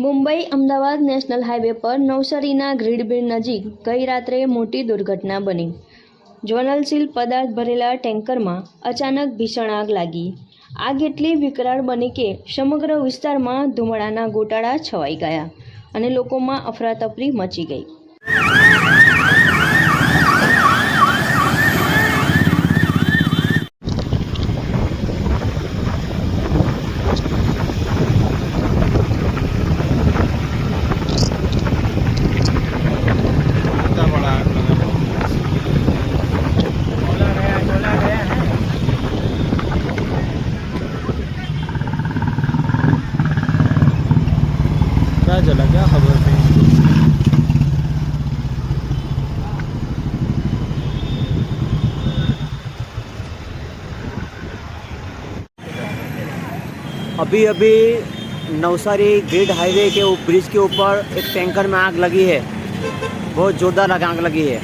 Mumbai Ahmedabad national highway પર નવસારીના ગ્રીડબીડ નજીક ગઈ રાત્રે મોટી દુર્ઘટના બની. જ્વલનશીલ પદાર્થ ભરેલા ટેન્કરમાં અચાનક ભીષણ આગ લાગી. આગ એટલી વિકરાળ બની કે સમગ્ર વિસ્તારમાં ધુમાડાના ગોટાળા છવાઈ ગયા અને લોકોમાં અફરાતફરી મચી ગઈ. क्या चला क्या खबर थी? अभी अभी नवसारी ग्रिड हाईवे के ब्रिज के ऊपर एक टैंकर में आग लगी है। बहुत ज़ोरदार आग लगी है।